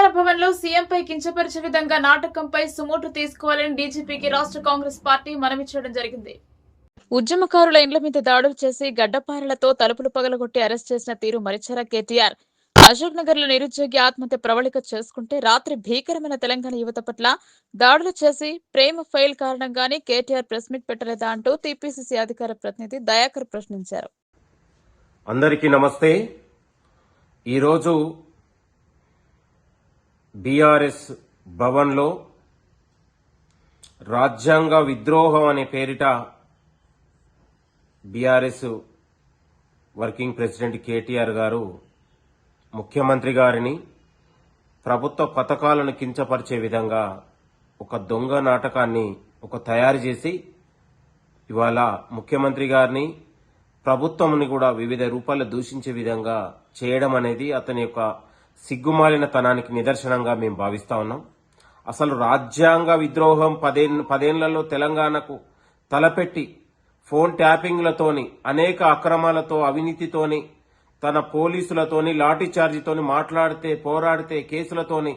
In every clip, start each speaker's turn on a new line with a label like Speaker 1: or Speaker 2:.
Speaker 1: తెలంగాణ భవన్లో సీఎంపై కించపరిచే విధంగా నాటకంపై సుమోటు తీసుకోవాలని డీజీపీకి రాష్ట్ర కాంగ్రెస్ పార్టీ మనవి చేయడం జరిగింది. ఉద్యమకారుల ఇండ్ల మీద దాడులు చేసి గడ్డపారలతో తలుపులు పగలగొట్టి అరెస్ట్ చేసిన తీరు మరిచారా కేటీఆర్? అశోక్ నగర్లో నిరుద్యోగి ఆత్మహత్య ప్రవళిక చేసుకుంటే రాత్రి భీకరమైన తెలంగాణ యువత పట్ల దాడులు చేసి ప్రేమ ఫైల్ కారణంగానే కేటీఆర్ ప్రెస్ మీట్ పెట్టలేదా అంటూ టీపీసీసీ అధికార ప్రతినిధి దయాకర్ ప్రశ్నించారు.
Speaker 2: అందరికీ నమస్తే. ఈరోజు బీఆర్ఎస్ భవన్లో రాజ్యాంగ విద్రోహం అనే పేరిట బీఆర్ఎస్ వర్కింగ్ ప్రెసిడెంట్ కేటీఆర్ గారు ముఖ్యమంత్రి గారిని ప్రభుత్వ పథకాలను కించపరిచే విధంగా ఒక దొంగ నాటకాన్ని ఒక తయారు చేసి ఇవాళ ముఖ్యమంత్రి గారిని ప్రభుత్వంని కూడా వివిధ రూపాల్లో దూషించే విధంగా చేయడం అనేది అతని యొక్క సిగ్గుమాలిన తనానికి నిదర్శనంగా మేము భావిస్తా ఉన్నాం. అసలు రాజ్యాంగ విద్రోహం పదే పదేళ్ళలో తెలంగాణకు తలపెట్టి ఫోన్ ట్యాపింగ్లతోని అనేక అక్రమాలతో అవినీతితోని తన పోలీసులతోని లాఠీ చార్జీతోని మాట్లాడితే పోరాడితే కేసులతోని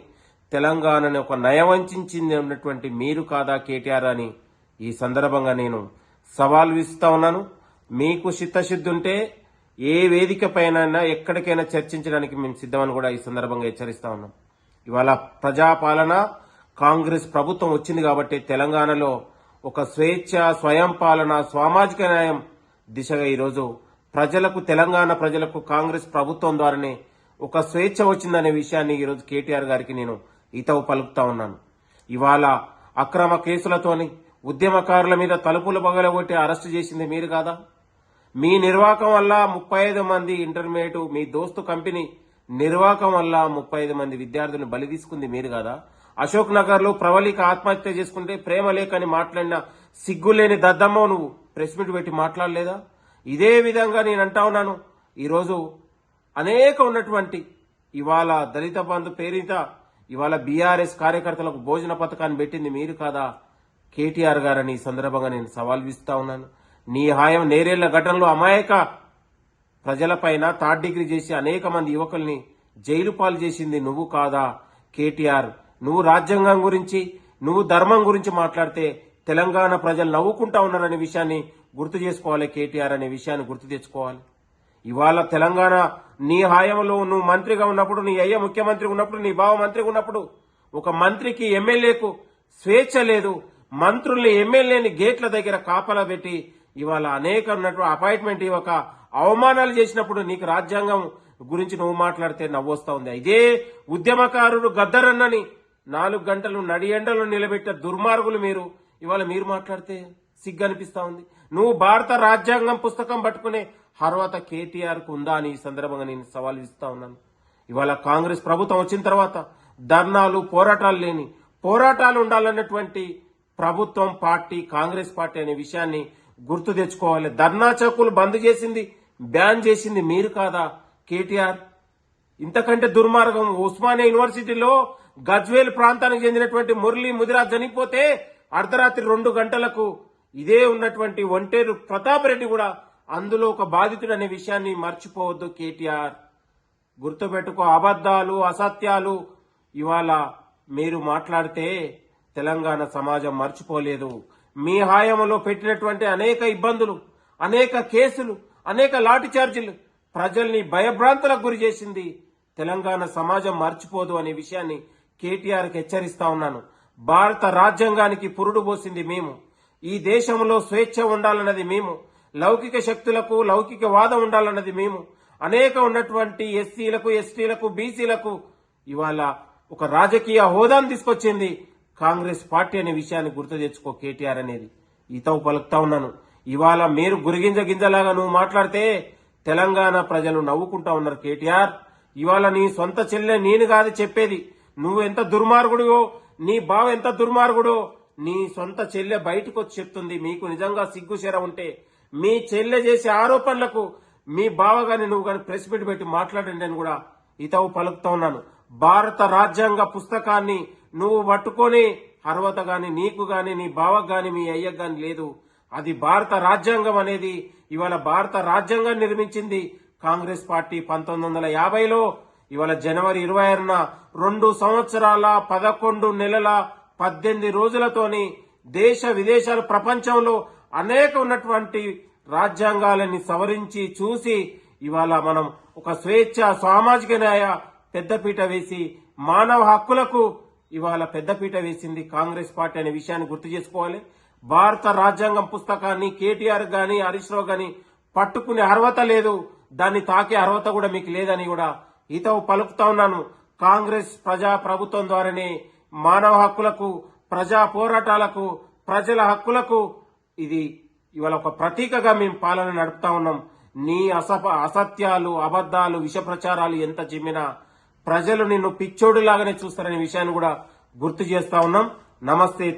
Speaker 2: తెలంగాణని ఒక నయవంచింది ఉన్నటువంటి మీరు కాదా కేటీఆర్ అని ఈ సందర్భంగా నేను సవాల్ విస్తా ఉన్నాను. మీకు చిత్తశుద్ధి ఉంటే ఏ వేదిక పైన ఎక్కడికైనా చర్చించడానికి మేము సిద్ధమని కూడా ఈ సందర్భంగా హెచ్చరిస్తా ఉన్నాం. ఇవాళ ప్రజాపాలన కాంగ్రెస్ ప్రభుత్వం వచ్చింది కాబట్టి తెలంగాణలో ఒక స్వేచ్ఛ స్వయం పాలన సామాజిక న్యాయం దిశగా ఈరోజు ప్రజలకు తెలంగాణ ప్రజలకు కాంగ్రెస్ ప్రభుత్వం ద్వారానే ఒక స్వేచ్ఛ వచ్చిందనే విషయాన్ని ఈరోజు కేటీఆర్ గారికి నేను ఈతవు పలుకుతా ఉన్నాను. ఇవాళ అక్రమ కేసులతోని ఉద్యమకారుల మీద తలుపులు పగలగొట్టి అరెస్టు చేసింది మీరు కాదా? మీ నిర్వాకం వల్ల ముప్పై ఐదు మంది ఇంటర్మీడియట్ మీ దోస్తు కంపెనీ నిర్వాకం వల్ల ముప్పై ఐదు మంది విద్యార్థులను బలి తీసుకుంది మీరు కదా? అశోక్ నగర్లో ప్రవళిక ఆత్మహత్య చేసుకుంటే ప్రేమ లేకని మాట్లాడిన సిగ్గులేని దద్దమ్మ నువ్వు ప్రెస్ మీట్ పెట్టి మాట్లాడలేదా? ఇదే విధంగా నేను అంటా ఉన్నాను. ఈరోజు అనేక ఉన్నటువంటి ఇవాళ దళిత బంధు పేరిట ఇవాళ బీఆర్ఎస్ కార్యకర్తలకు భోజన పథకాన్ని పెట్టింది మీరు కాదా? కేటీఆర్ గారని ఈ సందర్భంగా నేను సవాల్ విస్తా ఉన్నాను. నీ హాయం నేరేళ్ళ ఘటనలో అమాయక ప్రజలపైన థర్డ్ డిగ్రీ చేసి అనేక మంది యువకుల్ని జైలు పాలు చేసింది నువ్వు కాదా? కేటీఆర్ నువ్వు రాజ్యాంగం గురించి నువ్వు ధర్మం గురించి మాట్లాడితే తెలంగాణ ప్రజలు నవ్వుకుంటా ఉన్నారనే విషయాన్ని గుర్తు చేసుకోవాలి కేటీఆర్ అనే విషయాన్ని గుర్తు తెచ్చుకోవాలి. ఇవాళ తెలంగాణ నీ హాయంలో నువ్వు మంత్రిగా ఉన్నప్పుడు నీ అయ్య ముఖ్యమంత్రి ఉన్నప్పుడు నీ బావ మంత్రిగా ఉన్నప్పుడు ఒక మంత్రికి ఎమ్మెల్యేకు స్వేచ్ఛ లేదు. మంత్రుల్ని ఎమ్మెల్యేని గేట్ల దగ్గర కాపలా పెట్టి ఇవాళ అనేక ఉన్నట్టు అపాయింట్మెంట్ ఒక అవమానాలు చేసినప్పుడు నీకు రాజ్యాంగం గురించి నువ్వు మాట్లాడితే నవ్వొస్తా ఉంది. ఇదే ఉద్యమకారుడు గద్దరన్నని నాలుగు గంటలు నడి ఎండలు నిలబెట్టే దుర్మార్గులు మీరు. ఇవాళ మీరు మాట్లాడితే సిగ్గు అనిపిస్తా ఉంది. నువ్వు భారత రాజ్యాంగం పుస్తకం పట్టుకునే హర్వత కేటీఆర్కు ఉందా అని ఈ సందర్భంగా నేను సవాల్ ఇస్తా ఉన్నాను. ఇవాళ కాంగ్రెస్ ప్రభుత్వం వచ్చిన తర్వాత ధర్నాలు పోరాటాలు లేని పోరాటాలు ఉండాలన్నటువంటి ప్రభుత్వం పార్టీ కాంగ్రెస్ పార్టీ అనే విషయాన్ని గుర్తు తెచ్చుకోవాలి. ధర్నా చౌకులు బంద్ చేసింది బ్యాన్ చేసింది మీరు కాదా? కేటీఆర్. ఇంతకంటే దుర్మార్గం ఉస్మానియా యూనివర్సిటీలో గజ్వేల్ ప్రాంతానికి చెందినటువంటి మురళీ ముదిరా చనిపోతే అర్ధరాత్రి రెండు గంటలకు ఇదే ఉన్నటువంటి ఒంటేరు ప్రతాప్ రెడ్డి కూడా అందులో ఒక బాధితుడు అనే విషయాన్ని మర్చిపోవద్దు కేటీఆర్. గుర్తుపెట్టుకో అబద్ధాలు అసత్యాలు ఇవాళ మీరు మాట్లాడితే తెలంగాణ సమాజం మర్చిపోలేదు. మీ హాయంలో పెట్టినటువంటి అనేక ఇబ్బందులు అనేక కేసులు అనేక లాఠీ చార్జీలు ప్రజల్ని భయభ్రాంతులకు గురి చేసింది తెలంగాణ సమాజం మర్చిపోదు అనే విషయాన్ని కేటీఆర్కి హెచ్చరిస్తా ఉన్నాను. భారత రాజ్యాంగానికి పురుడు పోసింది మేము. ఈ దేశంలో స్వేచ్ఛ ఉండాలన్నది మేము. లౌకిక శక్తులకు లౌకిక వాదం ఉండాలన్నది మేము. అనేక ఉన్నటువంటి ఎస్సీలకు ఎస్టీలకు బీసీలకు ఇవాళ ఒక రాజకీయ హోదాను తీసుకొచ్చింది కాంగ్రెస్ పార్టీ అనే విషయాన్ని గుర్తు తెచ్చుకో కేటీఆర్ అనేది. ఇతవు పలుకుతా ఉన్నాను. ఇవాళ మీరు గురిగింజ గింజలాగా నువ్వు మాట్లాడితే తెలంగాణ ప్రజలు నవ్వుకుంటా ఉన్నారు కేటీఆర్. ఇవాళ నీ సొంత చెల్లె నేను కాదు చెప్పేది. నువ్వు ఎంత దుర్మార్గుడివో నీ బావ ఎంత దుర్మార్గుడో నీ సొంత చెల్లె బయటకు వచ్చి చెప్తుంది. మీకు నిజంగా సిగ్గుశర ఉంటే మీ చెల్లె చేసే ఆరోపణలకు మీ బావ గాని నువ్వు కానీ ప్రెస్ మీట్ పెట్టి మాట్లాడండి అని కూడా ఇతవు పలుకుతా ఉన్నాను. భారత రాజ్యాంగ పుస్తకాన్ని నువ్వు పట్టుకొని అర్హత గాని నీకు గాని నీ బావకు గాని మీ అయ్యకు గాని లేదు. అది భారత రాజ్యాంగం అనేది. ఇవాళ భారత రాజ్యాంగం నిర్మించింది కాంగ్రెస్ పార్టీ పంతొమ్మిది వందల యాభైలో. ఇవాళ జనవరి ఇరవై ఆరున రెండు సంవత్సరాల పదకొండు నెలల పద్దెనిమిది రోజులతోని దేశ విదేశాల ప్రపంచంలో అనేక ఉన్నటువంటి రాజ్యాంగాలని సవరించి చూసి ఇవాళ మనం ఒక స్వేచ్ఛ సామాజిక న్యాయ పెద్దపీట వేసి మానవ హక్కులకు ఇవాళ పెద్దపీట వేసింది కాంగ్రెస్ పార్టీ అనే విషయాన్ని గుర్తు చేసుకోవాలి. భారత రాజ్యాంగం పుస్తకాన్ని కేటీఆర్ గాని హరీష్ రావు గాని పట్టుకునే అర్హత లేదు. దాన్ని తాకే అర్హత కూడా మీకు లేదని కూడా ఇతవు పలుకుతా ఉన్నాను. కాంగ్రెస్ ప్రజా ప్రభుత్వం ద్వారానే మానవ హక్కులకు ప్రజా పోరాటాలకు ప్రజల హక్కులకు ఇది ఇవాళ ఒక ప్రతీకగా మేము పాలన నడుపుతా ఉన్నాం. నీ అసప అసత్యాలు అబద్ధాలు విష ప్రచారాలు ఎంత చిమ్మినా ప్రజలు నిన్ను పిచ్చోడులాగానే చూస్తారనే విషయాన్ని కూడా గుర్తు చేస్తా ఉన్నాం. నమస్తే